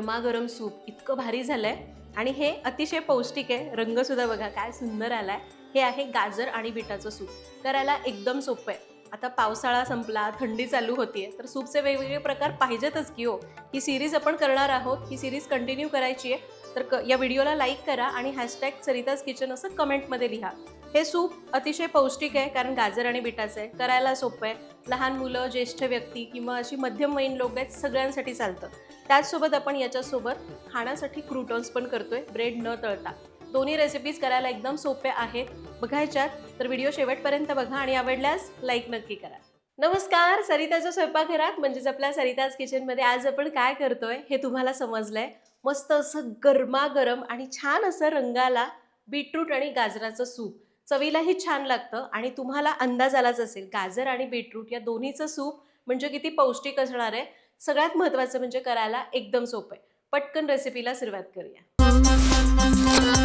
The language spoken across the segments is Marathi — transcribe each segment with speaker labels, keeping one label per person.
Speaker 1: गरमागरम सूप इतकं भारी झालंय. आणि हे अतिशय पौष्टिक आहे. रंगसुद्धा बघा काय सुंदर आलाय. हे आहे गाजर आणि बिटाचं सूप. करायला एकदम सोपं आहे. आता पावसाळा संपला थंडी चालू होतीये तर सूपचे वेगवेगळे प्रकार पाहिजेतच की हो. ही सिरीज आपण करणार आहोत. ही सिरीज कंटिन्यू करायची आहे. तर क या व्हिडिओला लाईक करा आणि हॅशटॅग सरिताज किचन असं कमेंटमध्ये लिहा. हे सूप अतिशय पौष्टिक आहे कारण गाजर आणि बिटाचं आहे. करायला सोपं आहे. लहान मुलं ज्येष्ठ व्यक्ती किंवा अशी मध्यमवयीन लोक आहेत सगळ्यांसाठी चालतं. त्याचसोबत आपण याच्यासोबत खाण्यासाठी क्रूटॉन्स पण करतोय. ब्रेड न तळता. दोन्ही रेसिपीज करायला एकदम सोप्या आहेत. बघायच्यात तर व्हिडिओ शेवटपर्यंत बघा आणि आवडल्यास लाईक नक्की करा. नमस्कार सरिताच्या स्वयंपाकघरात म्हणजेच आपल्या सरिताज किचनमध्ये आज आपण काय करतोय हे तुम्हाला समजलंय. मस्त असं गरमागरम आणि छान असं रंगाला बीटरूट आणि गाजराचं सूप. चवीलाही छान लागतं आणि तुम्हाला अंदाज आलाच असेल गाजर आणि बीटरूट या दोन्हीचं सूप म्हणजे किती पौष्टिक असणार आहे. सगळ्यात महत्त्वाचं म्हणजे करायला एकदम सोपं आहे. पटकन रेसिपीला सुरुवात करूया.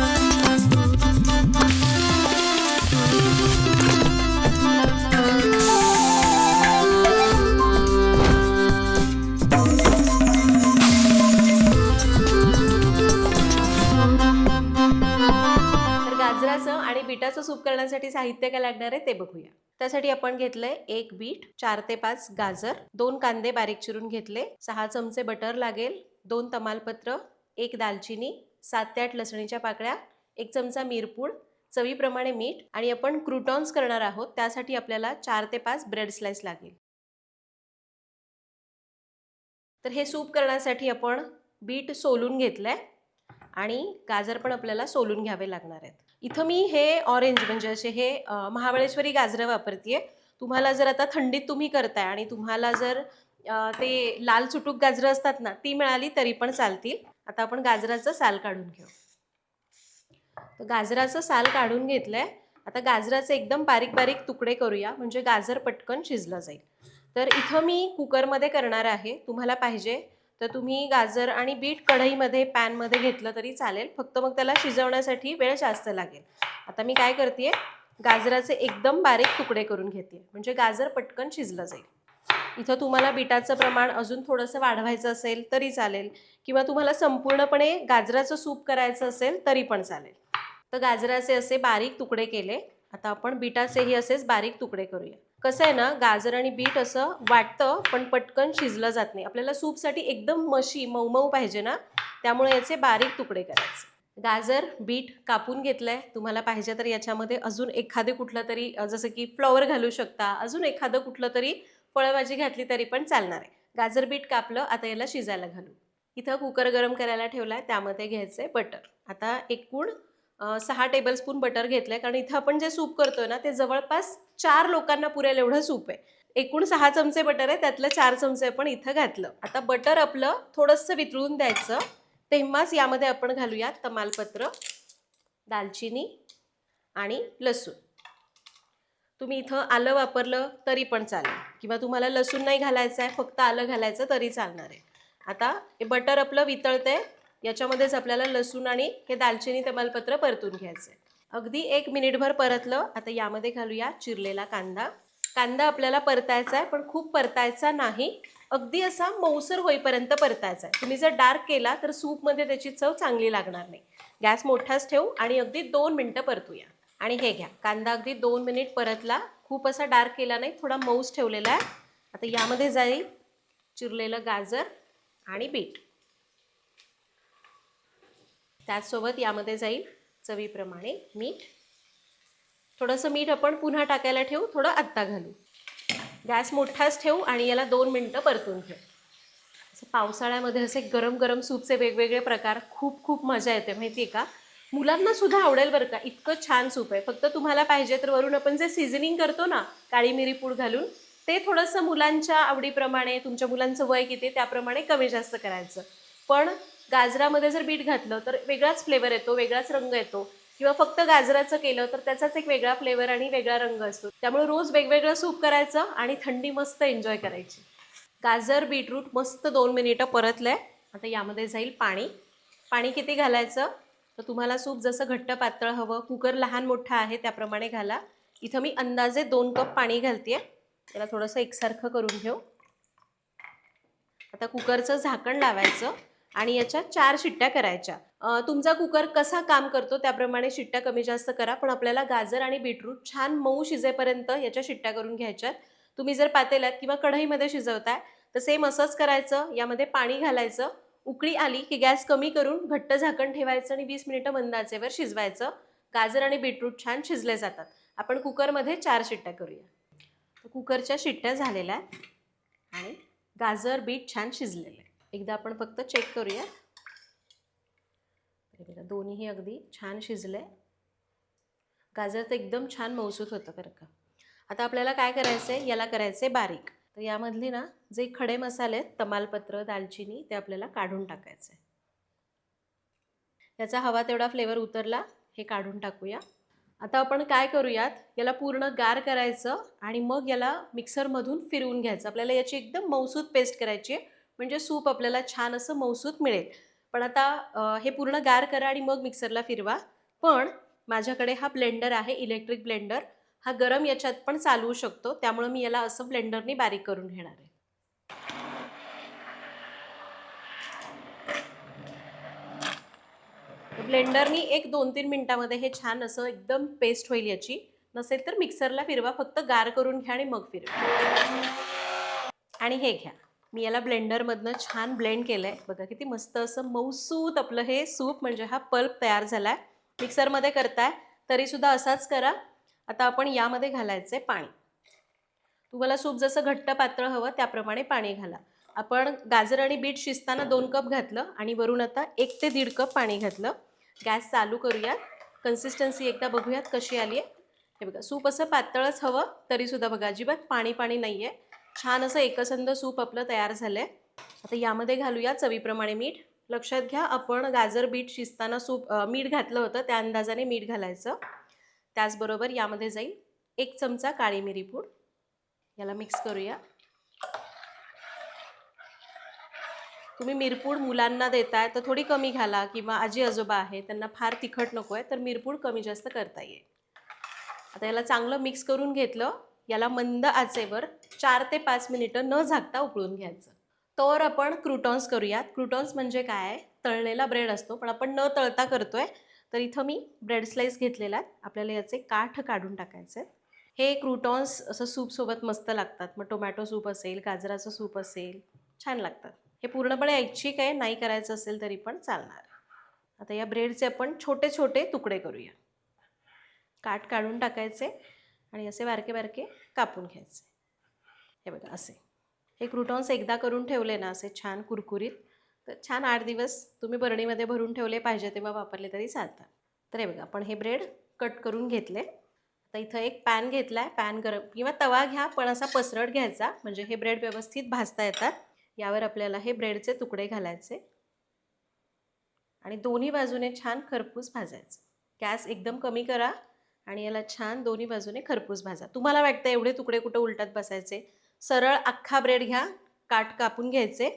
Speaker 1: बीटाचं सूप करण्यासाठी साहित्य काय लागणार आहे ते बघूया. त्यासाठी आपण घेतलंय एक बीट चार ते पाच गाजर दोन कांदे बारीक चिरून घेतले सहा चमचे बटर लागेल दोन तमालपत्र एक दालचिनी सात ते आठ लसणीच्या पाकळ्या एक चमचा मिरपूड चवीप्रमाणे मीठ आणि आपण क्रुटॉन्स करणार आहोत त्यासाठी आपल्याला चार ते पाच ब्रेड स्लाइस लागेल. तर हे सूप करण्यासाठी आपण बीट सोलून घेतलंय आणि गाजर पण आपल्याला सोलून घ्यावे लागणार आहेत. इथं मी हे ऑरेंज म्हणजे असे हे महाबळेश्वरी गाजरं वापरते तुम्हाला जर आता थंडीत तुम्ही करताय आणि तुम्हाला जर ते लाल चुटूक गाजरं असतात ना ती मिळाली तरी पण चालतील. आता आपण गाजराचं साल काढून घेऊ. तर गाजराचं साल काढून घेतलंय. आता गाजराचे एकदम बारीक बारीक तुकडे करूया म्हणजे गाजर पटकन शिजलं जाईल. तर इथं मी कुकरमध्ये करणार आहे. तुम्हाला पाहिजे तर तुम्ही गाजर आणि बीट कढईमध्ये पॅनमध्ये घेतलं तरी चालेल. फक्त मग त्याला शिजवण्यासाठी वेळ जास्त लागेल. आता मी काय करते गाजराचे एकदम बारीक तुकडे करून घेते म्हणजे गाजर पटकन शिजलं जाईल. इथं तुम्हाला बिटाचं प्रमाण अजून थोडंसं वाढवायचं असेल तरी चालेल. किंवा तुम्हाला संपूर्णपणे गाजराचं सूप करायचं असेल तरी पण चालेल. तर गाजराचे असे बारीक तुकडे केले. आता आपण बिटाचेही असेच बारीक तुकडे करूया. कसं आहे ना गाजर आणि बीट असं वाटतं पण पटकन शिजलं जात नाही. आपल्याला सूपसाठी एकदम मशी मऊ पाहिजे ना त्यामुळे याचे बारीक तुकडे करायचे. गाजर बीट कापून घेतलंय. तुम्हाला पाहिजे तर याच्यामध्ये अजून एखादे कुठलं तरी जसं की फ्लॉवर घालू शकता. अजून एखादं कुठलं तरी फळभाजी घातली तरी पण चालणार आहे. गाजर बीट कापलं आता याला शिजायला घालू. इथं कुकर गरम करायला ठेवला आहे त्यामध्ये घ्यायचं आहे बटर. आता एकूण सहा टेबलस्पून बटर घेतलंय. कारण इथं आपण जे सूप करतोय ना ते जवळपास चार लोकांना पुरेल एवढं सूप आहे. एकूण सहा चमचे बटर आहे त्यातलं चार चमचे आपण इथं घातलं. आता बटर आपलं थोडंसं वितळून द्यायचं. तेव्हाच यामध्ये आपण घालूया तमालपत्र दालचिनी आणि लसूण. तुम्ही इथं आलं वापरलं तरी पण चालेल. किंवा तुम्हाला लसूण नाही घालायचं आहे फक्त आलं घालायचं तरी चालणार आहे. आता हे बटर आपलं वितळतंय. याच्यामध्येच आपल्याला लसूण आणि हे दालचिनी तमालपत्र परतून घ्यायचं आहे अगदी एक मिनिटभर परतलं आता यामध्ये घालूया चिरलेला कांदा. कांदा आपल्याला परतायचा आहे पण खूप परतायचा नाही. अगदी असा मऊसर होईपर्यंत परतायचा आहे तुम्ही जर डार्क केला तर सूपमध्ये त्याची चव चांगली लागणार नाही. गॅस मोठाच ठेवू आणि अगदी दोन मिनटं परतूया. आणि हे घ्या. कांदा अगदी दोन मिनिट परतला. खूप असा डार्क केला नाही थोडा मऊस ठेवलेला आहे. आता यामध्ये जाईल चिरलेलं गाजर आणि बीट. त्याचसोबत यामध्ये जाईल चवीप्रमाणे मीठ. थोडंसं मीठ आपण पुन्हा टाकायला ठेवू थोडं आत्ता घालू. गॅस मोठाच ठेवू आणि याला दोन मिनटं परतून घेऊ असं पावसाळ्यामध्ये असे गरम गरम सूपचे वेगवेगळे प्रकार खूप खूप मजा येते माहिती आहे का? मुलांना सुद्धा आवडेल बरं का इतकं छान सूप आहे. फक्त तुम्हाला पाहिजे तर वरून आपण जे सिझनिंग करतो ना काळी मिरी पूड घालून ते थोडंसं मुलांच्या आवडीप्रमाणे तुमच्या मुलांचं वय किती त्याप्रमाणे कमी जास्त करायचं. पण गाजरामध्ये जर बीट घातलं तर वेगळाच फ्लेवर येतो वेगळाच रंग येतो. किंवा फक्त गाजराचं केलं तर त्याचाच एक वेगळा फ्लेवर आणि वेगळा रंग असतो. त्यामुळे रोज वेगवेगळं सूप करायचं आणि थंडी मस्त एन्जॉय करायची. गाजर बीटरूट मस्त दोन मिनिटं परतलंय. आता यामध्ये जाईल पाणी. पाणी किती घालायचं? तर तुम्हाला सूप जसं घट्ट पातळ हवं कुकर लहान मोठा आहे त्याप्रमाणे घाला. इथं मी अंदाजे दोन कप पाणी घालते त्याला थोडंसं एकसारखं करून घेऊ. आता कुकरचं झाकण लावायचं. आणि याच्या चार शिट्ट्या करायच्या. तुमचा कुकर कसा काम करतो त्याप्रमाणे शिट्ट्या कमी जास्त करा पण आपल्याला गाजर आणि बीटरूट छान मऊ शिजेपर्यंत याच्या शिट्ट्या करून घ्यायच्यात तुम्ही जर पातेल्यात किंवा कढईमध्ये शिजवताय तर सेम असंच करायचं. यामध्ये पाणी घालायचं. उकळी आली की गॅस कमी करून घट्ट झाकण ठेवायचं आणि वीस मिनिटं मंद आचेवर शिजवायचं. गाजर आणि बीटरूट छान शिजले जातात. आपण कुकरमध्ये चार शिट्ट्या करूया. कुकरच्या शिट्ट्या झालेल्या आहेत आणि गाजर बीट छान शिजलेलं आहे. एकदा आपण फक्त चेक करूया. बघा दोन्हीही अगदी छान शिजले गाजर तर एकदम छान मौसूत होतं बरं का. आता आपल्याला काय करायचं आहे याला करायचं आहे बारीक. तर यामधली ना जे खडे मसाले आहेत तमालपत्र दालचिनी ते आपल्याला काढून टाकायचं आहे याचा हवा तेवढा फ्लेवर उतरला हे काढून टाकूया. आता आपण काय करूयात? याला पूर्ण गार करायचं आणि मग याला मिक्सरमधून फिरवून घ्यायचं. आपल्याला याची एकदम मौसूत पेस्ट करायची आहे. म्हणजे सूप आपल्याला छान असं मौसूत मिळेल. पण आता हे पूर्ण गार करा आणि मग मिक्सरला फिरवा. पण माझ्याकडे हा ब्लेंडर आहे इलेक्ट्रिक ब्लेंडर. हा गरम याच्यात पण चालवू शकतो. त्यामुळे मी याला असं ब्लेंडरनी बारीक करून घेणार आहे. ब्लेंडरनी एक दोन तीन मिनटामध्ये हे छान असं एकदम पेस्ट होईल याची. नसेल तर मिक्सरला फिरवा. फक्त गार करून घ्या आणि मग फिरवा. आणि हे घ्या. मी याला ब्लेंडरमधनं छान ब्लेंड केलं आहे बघा किती मस्त असं मऊसूत आपलं हे सूप म्हणजे हा पल्प तयार झाला आहे मिक्सरमध्ये करताय तरीसुद्धा असाच करा. आता आपण यामध्ये घालायचं आहे पाणी. तुम्हाला सूप जसं घट्ट पातळ हवं त्याप्रमाणे पाणी घाला. आपण गाजर आणि बीट शिजताना दोन कप घातलं आणि वरून आता एक ते दीड कप पाणी घातलं. गॅस चालू करूयात. कन्सिस्टन्सी एकदा बघूयात कशी आली आहे हे बघा सूप असं पातळच हवं तरीसुद्धा बघा अजिबात पाणी पाणी नाही आहे छान असं एकसंध सूप आपलं तयार झालं आहे आता यामध्ये घालूया चवीप्रमाणे मीठ. लक्षात घ्या आपण गाजर बीट शिजताना सूप मीठ घातलं होतं त्या अंदाजाने मीठ घालायचं. त्याचबरोबर यामध्ये जाईल एक चमचा काळी मिरी पूड. याला मिक्स करूया. तुम्ही मिरपूड मुलांना देताय तर थोडी कमी घाला किंवा आजी आजोबा आहे त्यांना फार तिखट नको आहे तर मिरपूड कमी जास्त करता येईल. आता याला चांगलं मिक्स करून घेतलं. याला मंद आचेवर चार ते पाच मिनिटं न झाकता उकळून घ्यायचं. तर आपण क्रुटॉन्स करूयात. क्रुटॉन्स म्हणजे काय? आहे तळलेला ब्रेड असतो पण आपण न तळता करतोय तर इथं मी ब्रेड स्लाईस घेतलेला आहे. आपल्याला याचे काठ काढून टाकायचे हे क्रुटॉन्स असं सूपसोबत मस्त लागतात. मग टोमॅटो सूप असेल गाजराचं सूप असेल छान लागतात. हे पूर्णपणे ऐच्छिक आहे. नाही करायचं असेल तरी पण चालणार. आता या ब्रेडचे आपण छोटे छोटे तुकडे करूया. काठ काढून टाकायचे. आणि असे बारके बारके कापून घ्यायचे. हे बघा असे. हे क्रुटॉन्स एकदा करून ठेवले ना असे छान कुरकुरीत तर छान आठ दिवस तुम्ही बरणीमध्ये भरून ठेवले पाहिजे तेव्हा वापरले तरी चालतात. तर हे बघा आपण हे ब्रेड कट करून घेतले. आता इथं एक पॅन घेतला आहे पॅन गरम किंवा तवा घ्या पण असा पसरट घ्यायचा म्हणजे हे ब्रेड व्यवस्थित भाजता येतात. यावर आपल्याला हे ब्रेडचे तुकडे घालायचे. आणि दोन्ही बाजूने छान खरपूस भाजायचं. गॅस एकदम कमी करा आणि याला छान दोन्ही बाजूने खरपूस भाजा. तुम्हाला वाटतं एवढे तुकडे कुठं उलटत बसायचे? सरळ अख्खा ब्रेड घ्या काट कापून घ्यायचे.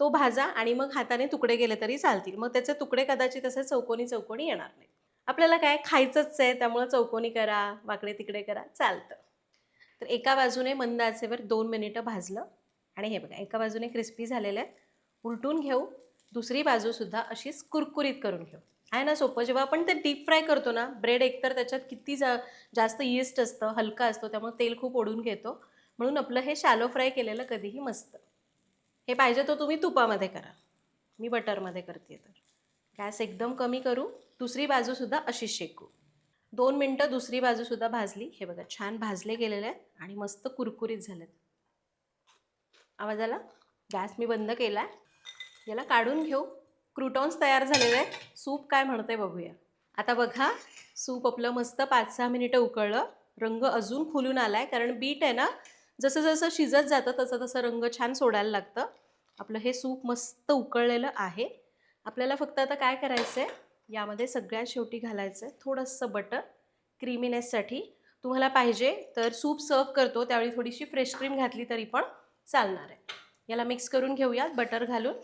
Speaker 1: तो भाजा आणि मग हाताने तुकडे गेले तरी चालतील. मग त्याचे तुकडे कदाचित असे चौकोनी चौकोनी येणार नाही आपल्याला काय खायचंच आहे त्यामुळं चौकोनी करा वाकडे तिकडे करा चालतं. तर एका बाजूने मंद आचेवर दोन मिनिटं भाजलं. आणि हे बघा एका बाजूने क्रिस्पी झालेलं आहे उलटून घेऊ. दुसरी बाजूसुद्धा अशीच कुरकुरीत करून घेऊ. आहे ना सोपं. जेव्हा आपण ते डीप फ्राय करतो ना ब्रेड एकतर त्याच्यात किती जा जास्त यीस्ट असतं हलका असतो त्यामुळे तेल खूप ओढून घेतो. म्हणून आपलं हे शॅलो फ्राय केलेलं कधीही मस्त. हे पाहिजे तो तुम्ही तुपामध्ये करा. मी बटरमध्ये करते तर. गॅस एकदम कमी करू. दुसरी बाजूसुद्धा अशी शेकू. दोन मिनटं दुसरी बाजूसुद्धा भाजली. हे बघा छान भाजले गेलेले आहेत आणि मस्त कुरकुरीत झालेत. आवाज आला? गॅस मी बंद केला आहे याला काढून घेऊ. क्रुटॉन्स तयार झालेले आहेत सूप काय म्हणते बघूया. आता बघा सूप आपलं मस्त पाच सहा मिनिटं उकळलं. रंग अजून खुलून आला आहे कारण बीट आहे ना जसं जसं शिजत जातं तसं तसं रंग छान सोडायला लागतं. आपलं हे सूप मस्त उकळलेलं आहे. आपल्याला फक्त आता काय करायचं आहे यामध्ये सगळ्यात शेवटी घालायचं आहे थोडंसं बटर क्रीमीनेससाठी. तुम्हाला पाहिजे तर सूप सर्व करतो. त्यावेळी थोडीशी फ्रेश क्रीम घातली तरी पण चालणार आहे. याला मिक्स करून घेऊयात बटर घालून.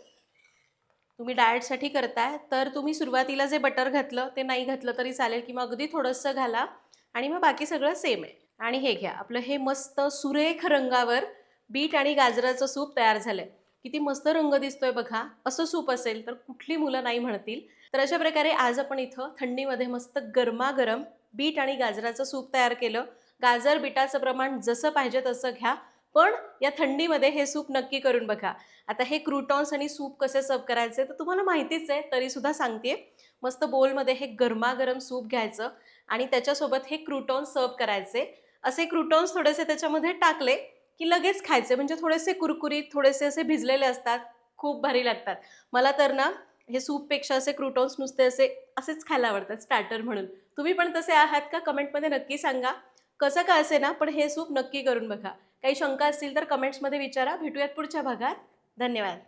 Speaker 1: तुम्ही डाएटसाठी करताय तर तुम्ही सुरुवातीला जे बटर घातलं ते नाही घातलं तरी चालेल किंवा अगदी थोडंसं घाला आणि मग बाकी सगळं सेम आहे. आणि हे घ्या आपलं हे मस्त सुरेख रंगावर बीट आणि गाजराचं सूप तयार झालं आहे किती मस्त रंग दिसतोय बघा असं सूप असेल तर कुठली मुलं नाही म्हणतील. तर अशा प्रकारे आज आपण इथं थंडीमध्ये मस्त गरमागरम बीट आणि गाजराचं सूप तयार केलं. गाजर बिटाचं प्रमाण जसं पाहिजे तसं घ्या. पण या थंडीमध्ये हे सूप नक्की करून बघा. आता हे क्रुटॉन्स आणि सूप कसे सर्व करायचे तर तुम्हाला माहितीच आहे तरीसुद्धा सांगते मस्त बोलमध्ये हे गरमागरम सूप घ्यायचं आणि त्याच्यासोबत हे क्रुटॉन्स सर्व करायचे. असे क्रुटॉन्स थोडेसे त्याच्यामध्ये टाकले की लगेच खायचे म्हणजे थोडेसे कुरकुरीत थोडेसे असे भिजलेले असतात खूप भारी लागतात. मला तर ना हे सूपपेक्षा असे क्रुटॉन्स नुसते असे असेच खायला आवडतात स्टार्टर म्हणून. तुम्ही पण तसे आहात का? कमेंटमध्ये नक्की सांगा. कसं का असे ना पण हे सूप नक्की करून बघा. काही शंका असतील तर कमेंट्समध्ये विचारा. भेटूयात पुढच्या भागात. धन्यवाद.